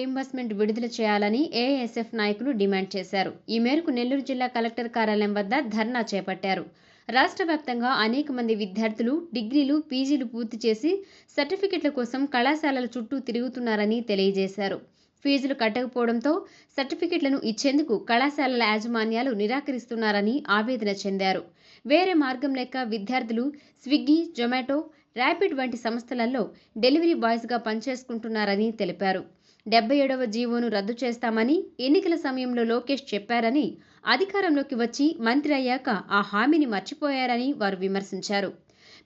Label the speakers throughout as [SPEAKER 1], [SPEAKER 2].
[SPEAKER 1] Reimbursement విడుదల చేయాలని ASF నాయకులు డిమాండ్ చేశారు. ఈ మేరకు నెల్లూరు జిల్లా కలెక్టర్ కార్యాలయం వద్ద ధర్నా చేపట్టారు. రాష్ట్ర వ్యాప్తంగా అనేక మంది విద్యార్థులు డిగ్రీలు పీజీలు పూర్తి చేసి సర్టిఫికెట్ల కోసం కళాశాలల చుట్టూ తిరుగుతున్నారని తెలియజేశారు. ఫీజులు కట్టకపోవడంతో సర్టిఫికెట్లను ఇచ్చేందుకు కళాశాలల యాజమాన్యాలు నిరాకరిస్తున్నారని ఆవేదన చెందారు. వేరే మార్గం లేక విద్యార్థులు స్విగ్గీ జొమాటో ర్యాపిడ్ వంటి సంస్థలలో డెలివరీ బాయ్స్గా పనిచేసుకుంటున్నారని తెలిపారు. డెబ్బై ఏడవ జీవోను రద్దు చేస్తామని ఎన్నికల సమయంలో లోకేష్ చెప్పారని అధికారంలోకి వచ్చి మంత్రి అయ్యాక ఆ హామీని మర్చిపోయారని వారు విమర్శించారు.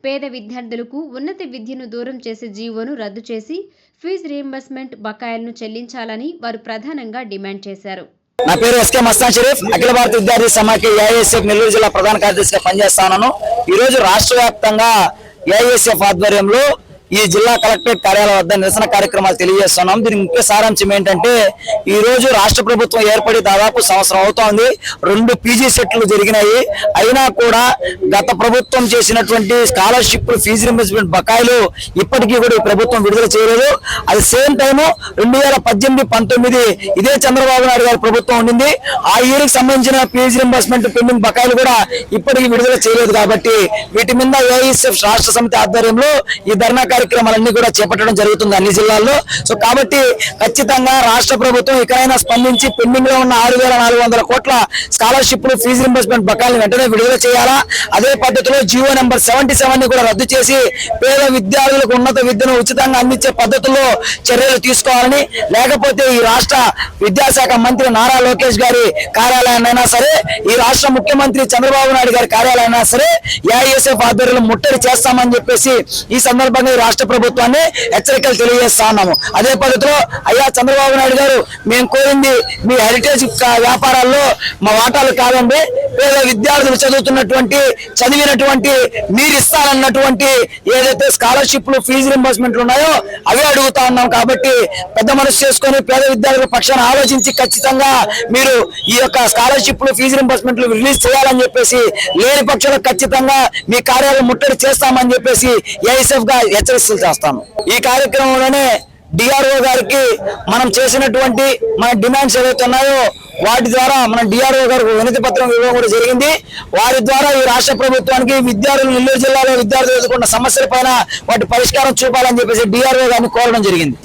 [SPEAKER 1] పేద విద్యార్థులకు ఉన్నత విద్యను దూరం చేసే జీవోను రద్దు చేసి ఫీజు రీయింబర్స్మెంట్ బకాయిలను చెల్లించాలని వారు ప్రధానంగా డిమాండ్ చేశారు.
[SPEAKER 2] నా పేరు ఎస్కే మస్తాన్ షరీఫ్ అఖిల భారత విద్యార్థి సమాఖ్య ఏఐఎస్ఎఫ్ నెల్లూరు జిల్లా ప్రధాన కార్యదర్శిగా పనిచేస్తాను ఈ రోజు రాష్ట్ర వ్యాప్తంగా ఏఐఎస్ఎఫ్ ఆధ్వర్యంలో ఈ జిల్లా కలెక్టరేట్ కార్యాలయం వద్ద నిరసన కార్యక్రమాలు తెలియజేస్తున్నాం. దీనికి ముఖ్య సారాంశం ఏంటంటే ఈ రోజు రాష్ట్ర ప్రభుత్వం ఏర్పడి దాదాపు సంవత్సరం అవుతోంది. రెండు పీజీ సెట్లు జరిగినాయి. అయినా కూడా గత ప్రభుత్వం చేసినటువంటి స్కాలర్షిప్ ఫీజు రింబర్స్మెంట్ బకాయిలు ఇప్పటికీ కూడా ఈ ప్రభుత్వం విడుదల చేయలేదు. అది సేమ్ టైము రెండు వేల పద్దెనిమిది పంతొమ్మిది ఇదే చంద్రబాబు నాయుడు గారి ప్రభుత్వం ఉండింది. ఆ ఇయర్కి సంబంధించిన ఫీజు రింబర్స్మెంట్ పెండింగ్ బకాయిలు కూడా ఇప్పటికీ విడుదల చేయలేదు కాబట్టి వీటి మీద ఏఐఎస్ఎఫ్ రాష్ట్ర సమితి ఆధ్వర్యంలో ఈ ధర్నా కార్యక్రమాలన్నీ కూడా చేపట్టడం జరుగుతుంది అన్ని జిల్లాల్లో. సో కాబట్టి ఖచ్చితంగా రాష్ట్ర ప్రభుత్వం ఇకనైనా స్పందించి పెండింగ్లో ఉన్న ఆరు వేల నాలుగు వందల కోట్ల స్కాలర్షిప్లు ఫీజు రింబర్స్మెంట్ బకాయిలు వెంటనే విడుదల చేయాలా? అదే పద్ధతిలో జియో నెంబర్ సెవెంటీ సెవెన్ని కూడా రద్దు చేసి పేద విద్యార్థులకు ఉన్నత విద్యను ఉచితంగా అందించే పద్ధతుల్లో చర్యలు తీసుకోవాలని లేకపోతే ఈ రాష్ట్ర విద్యాశాఖ మంత్రి నారా లోకేష్ గారి కార్యాలయాన్నైనా సరే ఈ రాష్ట్ర ముఖ్యమంత్రి చంద్రబాబు నాయుడు గారి కార్యాలయమైనా సరే ఏఐఎస్ఎఫ్ ఆధ్వర్యంలో ముట్టడి చేస్తామని చెప్పేసి ఈ సందర్భంగా రాష్ట్ర ప్రభుత్వాన్ని హెచ్చరికలు తెలియజేస్తా ఉన్నాము. అదే పద్ధతిలో అయ్యా చంద్రబాబు నాయుడు గారు మేము కోరింది మీ హెరిటేజ్ వ్యాపారాల్లో మా వాటాలు కాదండి పేద విద్యార్థులు చదువుతున్నటువంటి చదివినటువంటి మీరు ఇస్తారన్నటువంటి ఏదైతే స్కాలర్షిప్లు ఫీజు రింబర్స్మెంట్లు ఉన్నాయో అవే అడుగుతా ఉన్నాం కాబట్టి పెద్ద మనసు చేసుకొని పేద విద్యార్థుల పక్షాన ఆలోచించి ఖచ్చితంగా మీరు ఈ యొక్క స్కాలర్షిప్లు ఫీజు రింబర్స్మెంట్లు రిలీజ్ చేయాలని చెప్పేసి లేని పక్షంలో ఖచ్చితంగా మీ కార్యాలయం ముట్టడి చేస్తామని చెప్పేసి ఏఐఎస్ఎఫ్గా హెచ్చరిస్తలు చేస్తాము. ఈ కార్యక్రమంలోనే డిఆర్ఓ గారికి మనం చేసినటువంటి మన డిమాండ్స్ ఏవైతే ఉన్నాయో వాటి ద్వారా మన డిఆర్ఓ గారికి వినతి పత్రం ఇవ్వడం కూడా జరిగింది. వారి ద్వారా ఈ రాష్ట్ర ప్రభుత్వానికి విద్యార్థులు నెల్లూరు జిల్లాలో విద్యార్థులు ఎదుర్కొన్న సమస్యల పైన వాటి పరిష్కారం చూపాలని చెప్పేసి డిఆర్ఓ గారిని కోరడం జరిగింది.